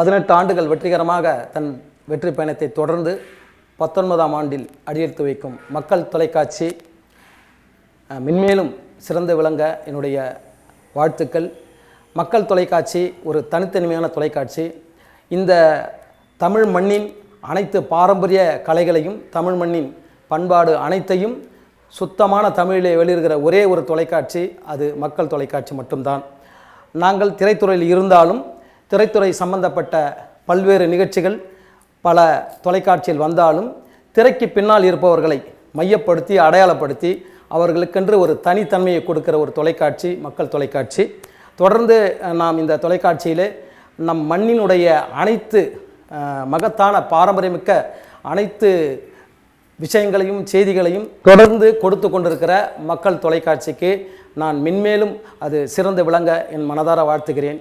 பதினெட்டு ஆண்டுகள் வெற்றிகரமாக தன் வெற்றி பயணத்தை தொடர்ந்து பத்தொன்பதாம் ஆண்டில் அடியெடுத்து வைக்கும் மக்கள் தொலைக்காட்சி மின்மேலும் மென்மேலும் சிறந்து விளங்க என்னுடைய வாழ்த்துக்கள். மக்கள் தொலைக்காட்சி ஒரு தனித்தனிமையான தொலைக்காட்சி. இந்த தமிழ் மண்ணின் அனைத்து பாரம்பரிய கலைகளையும் தமிழ் மண்ணின் பண்பாடு அனைத்தையும் சுத்தமான தமிழிலே வெளியிடுகிற ஒரே ஒரு தொலைக்காட்சி அது மக்கள் தொலைக்காட்சி மட்டும்தான். நாங்கள் திரைத்துறையில் இருந்தாலும் திரைத்துறை சம்பந்தப்பட்ட பல்வேறு நிகழ்ச்சிகள் பல தொலைக்காட்சியில் வந்தாலும் திரைக்கு பின்னால் இருப்பவர்களை மையப்படுத்தி அடையாளப்படுத்தி அவர்களுக்கென்று ஒரு தனித்தன்மையை கொடுக்கிற ஒரு தொலைக்காட்சி மக்கள் தொலைக்காட்சி. தொடர்ந்து நாம் இந்த தொலைக்காட்சியிலே நம் மண்ணினுடைய அனைத்து மகத்தான பாரம்பரியமிக்க அனைத்து விஷயங்களையும் செய்திகளையும் தொடர்ந்து கொடுத்து கொண்டிருக்கிற மக்கள் தொலைக்காட்சிக்கு நான் மென்மேலும் அது சிறந்து விளங்க என் மனதார வாழ்த்துகிறேன்.